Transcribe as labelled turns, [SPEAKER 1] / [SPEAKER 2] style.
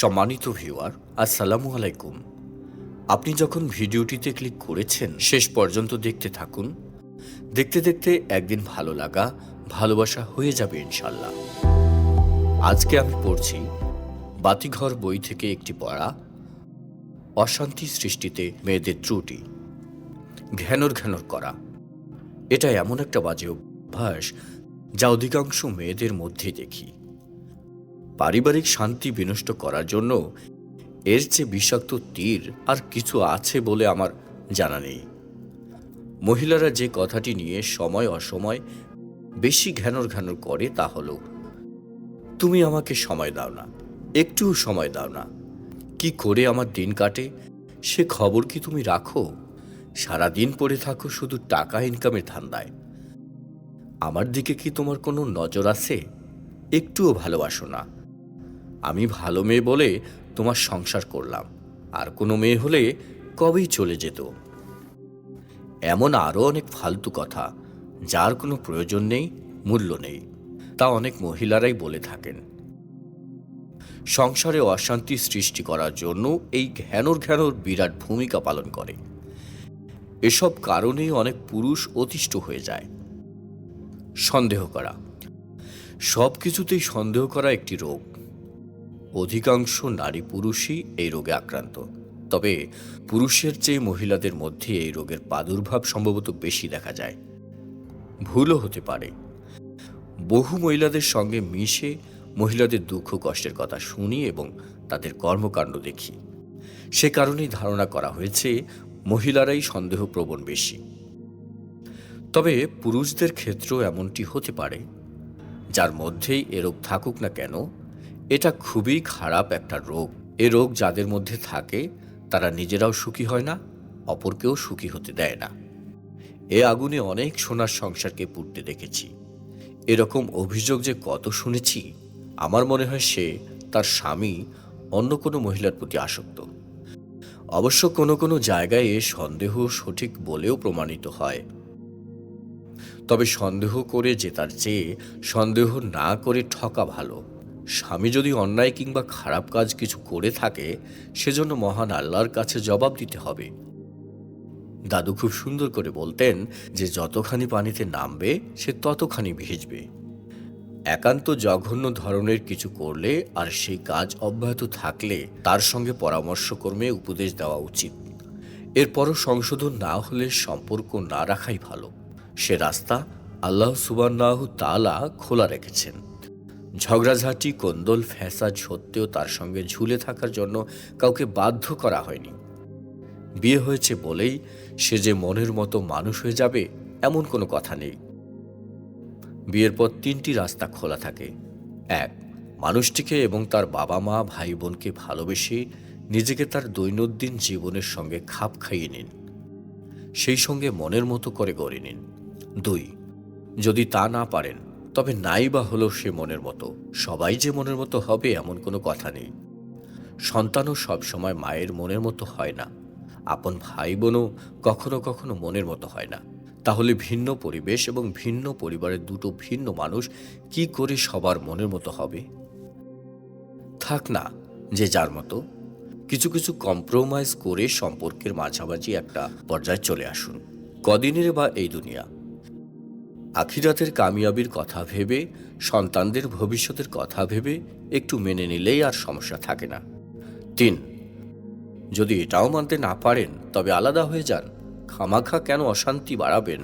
[SPEAKER 1] সম্মানিত ভিউয়ার আসসালামু আলাইকুম। আপনি যখন ভিডিওটিতে ক্লিক করেছেন, শেষ পর্যন্ত দেখতে থাকুন। দেখতে দেখতে একদিন ভালো লাগা, ভালোবাসা হয়ে যাবে ইনশাল্লাহ আজকে আমি পড়ছি বাতিঘর বই থেকে একটি পড়া, অশান্তি সৃষ্টিতে মেয়েদের ত্রুটি, ঘ্যানর ঘ্যানর করা। এটা এমন একটা বাজে অভ্যাস যা অধিকাংশ মেয়েদের মধ্যে দেখি। পারিবারিক শান্তি বিনষ্ট করার জন্য এর চেয়ে বিষাক্ত তীর আর কিছু আছে বলে আমার জানা নেই। মহিলারা যে কথাটি নিয়ে সময় অসময় বেশি ঘ্যানর ঘ্যানর করে তা হলো, তুমি আমাকে সময় দাও না, একটুও সময় দাও না। কি করে আমার দিন কাটে? সে খবর কি তুমি রাখো? সারাদিন পড়ে থাকো শুধু টাকা ইনকামের ধান্দায়। আমার দিকে কি তোমার কোনো নজর আছে? একটুও ভালোবাসো না। আমি ভালো মেয়ে বলে তোমার সংসার করলাম। আর কোনো মেয়ে হলে কবেই চলে যেত? এমন আরও অনেক ফালতু কথা, যার কোনো প্রয়োজন নেই, মূল্য নেই, তা অনেক মহিলারাই বলে থাকেন। সংসারে অশান্তি সৃষ্টি করার জন্য এই ঘ্যানর ঘ্যানর বিরাট ভূমিকা পালন করে। এসব কারণেই অনেক পুরুষ অতিষ্ঠ হয়ে যায়। সন্দেহ করা। সব কিছুতেই সন্দেহ করা একটি রোগ। অধিকাংশ নারী পুরুষই এই রোগে আক্রান্ত। তবে পুরুষের চেয়ে মহিলাদের মধ্যে এই রোগের প্রাদুর্ভাব সম্ভবত বেশি দেখা যায়। ভুলও হতে পারে। বহু মহিলাদের সঙ্গে মিশে মহিলাদের দুঃখ কষ্টের কথা শুনি এবং তাদের কর্মকাণ্ড দেখি। সে কারণেই ধারণা করা হয়েছে, মহিলারাই সন্দেহপ্রবণ বেশি। তবে পুরুষদের ক্ষেত্রেও এমনটি হতে পারে, যার মধ্যেই এ রোগ থাকুক না কেন এটা খুবই খারাপ একটা রোগ। এ রোগ যাদের মধ্যে থাকে, তারা নিজেরাও সুখী হয় না, অপরকেও সুখী হতে দেয় না। এ আগুনে অনেক সোনার সংসারকে পুড়তে দেখেছি। এরকম অভিযোগ যে কত শুনেছি, আমার মনে হয় সে তার স্বামী অন্য কোনো মহিলার প্রতি আসক্ত। অবশ্য কোনো কোনো জায়গায় এ সন্দেহ সঠিক বলেও প্রমাণিত হয়। তবে সন্দেহ করে জেতার চেয়ে সন্দেহ না করে ঠকা ভালো। স্বামী যদি অন্যায় কিংবা খারাপ কাজ কিছু করে থাকে, সেজন্য মহান আল্লাহর কাছে জবাব দিতে হবে। দাদু খুব সুন্দর করে বলতেন যে, যতখানি পানিতে নামবে, সে ততখানি ভিজবে। একান্ত জঘন্য ধরনের কিছু করলে আর সেই কাজ অব্যাহত থাকলে তার সঙ্গে পরামর্শক্রমে উপদেশ দেওয়া উচিত। এরপরও সংশোধন না হলে সম্পর্ক না রাখাই ভালো। সে রাস্তা আল্লাহ সুবান্নাহ তালা খোলা রেখেছেন। ঝগড়াঝাঁটি, কোন্দল ফ্যাসাদ সত্ত্বেও তার সঙ্গে ঝুলে থাকার জন্য কাউকে বাধ্য করা হয়নি। বিয়ে হয়েছে বলেই সে যে মনের মতো মানুষ হয়ে যাবে, এমন কোনো কথা নেই। বিয়ের পর তিনটি রাস্তা খোলা থাকে। এক, মানুষটিকে এবং তার বাবা মা ভাই বোনকে ভালোবেসে নিজেকে তার দৈনন্দিন জীবনের সঙ্গে খাপ খাইয়ে নিন। সেই সঙ্গে মনের মতো করে গড়ে নিন। দুই, যদি তা না পারেন তবে নাই বা হলেও সে মনের মতো। সবাই যে মনের মতো হবে এমন কোনো কথা নেই। সন্তানও সবসময় মায়ের মনের মতো হয় না। আপন ভাই বোনও কখনো কখনো মনের মতো হয় না। তাহলে ভিন্ন পরিবেশ এবং ভিন্ন পরিবারের দুটো ভিন্ন মানুষ কি করে সবার মনের মতো হবে? থাক না, যে যার মতো। কিছু কিছু কম্প্রোমাইজ করে সম্পর্কের মাঝামাঝি একটা পর্যায়ে চলে আসুন। কদিনের বা এই দুনিয়া? আখিরাতের কামিয়াবির কথা ভেবে, সন্তানদের ভবিষ্যতের কথা ভেবে একটু মেনে নিলেই আর সমস্যা থাকে না। তিন, যদি এটাও মানতে না পারেন, তবে আলাদা হয়ে যান। খামাখা কেন অশান্তি বাড়াবেন?